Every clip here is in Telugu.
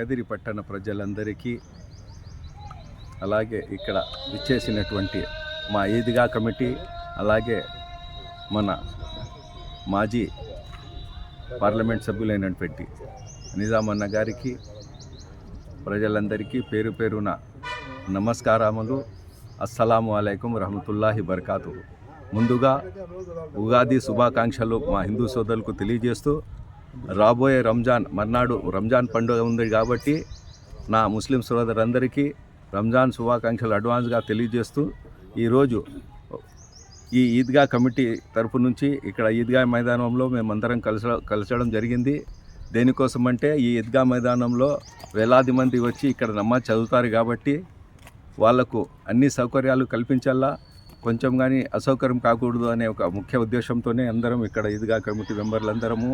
కదిరి పట్టణ ప్రజలందరికీ అలాగే ఇక్కడ ఇచ్చేసినటువంటి మా ఈద్గా కమిటీ అలాగే మన మాజీ పార్లమెంట్ సభ్యులైనటువంటి నిజామన్న గారికి ప్రజలందరికీ పేరు పేరున నమస్కారములు. అస్సలాము అలైకుం రహమతుల్లాహి బర్కాతు ముందుగా ఉగాది శుభాకాంక్షలు మా హిందూ సోదరులకు తెలియజేస్తూ రాబోయే రంజాన్ మర్నాడు రంజాన్ పండుగ ఉంది కాబట్టి నా ముస్లిం సోదరులందరికీ రంజాన్ శుభాకాంక్షలు అడ్వాన్స్గా తెలియజేస్తూ ఈరోజు ఈ ఈద్గా కమిటీ తరపు నుంచి ఇక్కడ ఈద్గా మైదానంలో మేమందరం కలిస కలిసడం జరిగింది. దేనికోసం అంటే ఈ ఈద్గా మైదానంలో వేలాది మంది వచ్చి ఇక్కడ నమాజ్ చదువుతారు కాబట్టి వాళ్ళకు అన్ని సౌకర్యాలు కల్పించాలా కొంచెం కానీ అసౌకర్యం కాకూడదు అనే ఒక ముఖ్య ఉద్దేశంతోనే అందరం ఇక్కడ ఇదిగా కమిటీ మెంబర్లందరము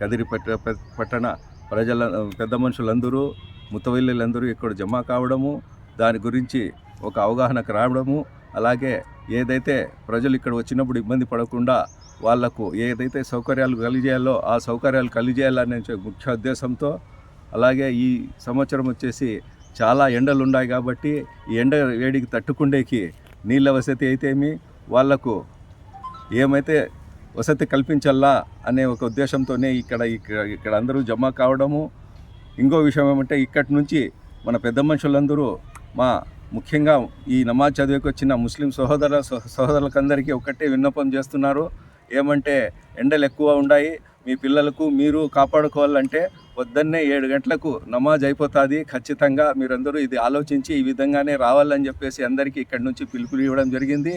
కదిరి పట్ట పట్టణ ప్రజల పెద్ద మనుషులందరూ ముతవల్లులందరూ ఇక్కడ జమ కావడము దాని గురించి ఒక అవగాహనకు రావడము అలాగే ఏదైతే ప్రజలు ఇక్కడ వచ్చినప్పుడు ఇబ్బంది పడకుండా వాళ్ళకు ఏదైతే సౌకర్యాలు కలిగేయాలో ఆ సౌకర్యాలు కలిగేయాలనే ముఖ్య ఉద్దేశంతో అలాగే ఈ సంవత్సరం వచ్చేసి చాలా ఎండలు ఉన్నాయి కాబట్టి ఈ ఎండ వేడికి తట్టుకుండేకి నీళ్ళ వసతి అయితేమి వాళ్ళకు ఏమైతే వసతి కల్పించాలా అనే ఒక ఉద్దేశంతోనే ఇక్కడ ఇక్కడ ఇక్కడ అందరూ జమ కావడము. ఇంకో విషయం ఏమంటే ఇక్కడి నుంచి మన పెద్ద మనుషులందరూ మా ముఖ్యంగా ఈ నమాజ్ చదివేకి వచ్చిన ముస్లిం సహోదర సహోదరులకందరికీ ఒకటే విన్నపం చేస్తున్నారు. ఏమంటే ఎండలు ఎక్కువ ఉన్నాయి. మీ పిల్లలకు మీరు కాపాడుకోవాలంటే పొద్దున్నే ఏడు గంటలకు నమాజ్ అయిపోతుంది. ఖచ్చితంగా మీరందరూ ఇది ఆలోచించి ఈ విధంగానే రావాలని చెప్పేసి అందరికీ ఇక్కడి నుంచి పిలుపులు ఇవ్వడం జరిగింది.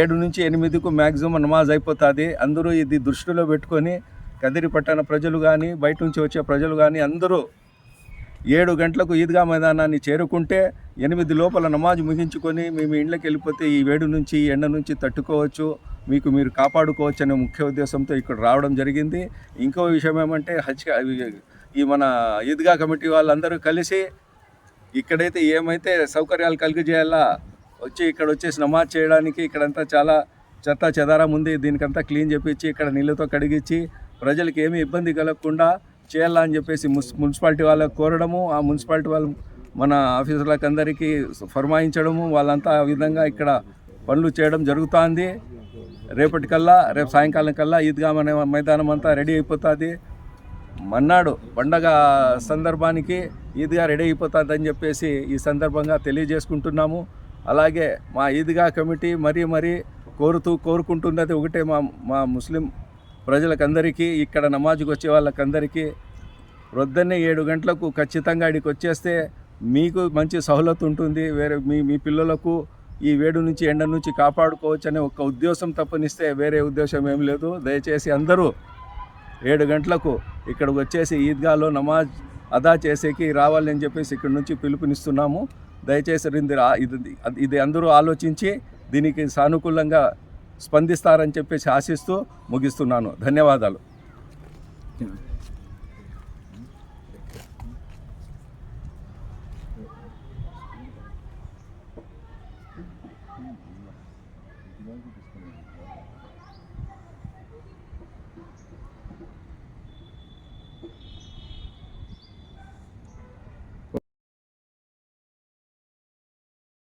ఏడు నుంచి ఎనిమిదికు మ్యాక్సిమం నమాజ్ అయిపోతుంది. అందరూ ఇది దృష్టిలో పెట్టుకొని కదిరి పట్టణ ప్రజలు కానీ బయట నుంచి వచ్చే ప్రజలు కానీ అందరూ ఏడు గంటలకు ఈద్గా మైదానాన్ని చేరుకుంటే ఎనిమిది లోపల నమాజ్ ముగించుకొని మేము ఇండ్లకి వెళ్ళిపోతే ఈ వేడి నుంచి ఈ ఎండ నుంచి తట్టుకోవచ్చు. మీకు మీరు కాపాడుకోవచ్చు అనే ముఖ్య ఉద్దేశంతో ఇక్కడ రావడం జరిగింది. ఇంకో విషయం ఏమంటే హజ్ ఈ మన ఈద్గా కమిటీ వాళ్ళందరూ కలిసి ఇక్కడైతే ఏమైతే సౌకర్యాలు కలిగజేయాలా వచ్చి ఇక్కడ వచ్చేసి నమాజ్ చేయడానికి ఇక్కడంతా చాలా చెత్త చెదారం ఉంది. దీనికంతా క్లీన్ చేపించి ఇక్కడ నీళ్ళతో కడిగించి ప్రజలకు ఏమీ ఇబ్బంది కలగకుండా చేయాలా అని చెప్పేసి మున్సిపాలిటీ వాళ్ళకు కోరడము ఆ మున్సిపాలిటీ వాళ్ళు మన ఆఫీసర్లకు అందరికీ ఫర్మాయించడము వాళ్ళంతా ఆ విధంగా ఇక్కడ పనులు చేయడం జరుగుతుంది. రేపటికల్లా రేపు సాయంకాలం కల్లా ఈద్గా మన మైదానం అంతా రెడీ అయిపోతుంది. మన్నాడు పండగ సందర్భానికి ఈద్గా రెడీ అయిపోతుంది అని చెప్పేసి ఈ సందర్భంగా తెలియజేసుకుంటున్నాము. అలాగే మా ఈద్గా కమిటీ మరీ మరీ కోరుతూ కోరుకుంటున్నది ఒకటే మా మా ముస్లిం ప్రజలకందరికీ ఇక్కడ నమాజ్కి వచ్చే వాళ్ళకందరికీ. ప్రొద్దున్నే ఏడు గంటలకు ఖచ్చితంగా ఇక్కడికి వచ్చేస్తే మీకు మంచి సహులత్ ఉంటుంది. వేరే మీ మీ పిల్లలకు ఈ వేడి నుంచి ఎండ నుంచి కాపాడుకోవచ్చు అనే ఒక ఉద్దేశం తప్పనిస్తే వేరే ఉద్దేశం ఏం లేదు. దయచేసి అందరూ ఏడు గంటలకు ఇక్కడికి వచ్చేసి ఈద్గాలో నమాజ్ అదా చేసేకి రావాలని చెప్పేసి ఇక్కడ నుంచి పిలుపునిస్తున్నాము. దయచేసి ఇది ఇది ఇది అందరూ ఆలోచించి దీనికి సానుకూలంగా స్పందిస్తారని చెప్పేసి ఆశిస్తూ ముగిస్తున్నాను. ధన్యవాదాలు. తీసుకున్నాను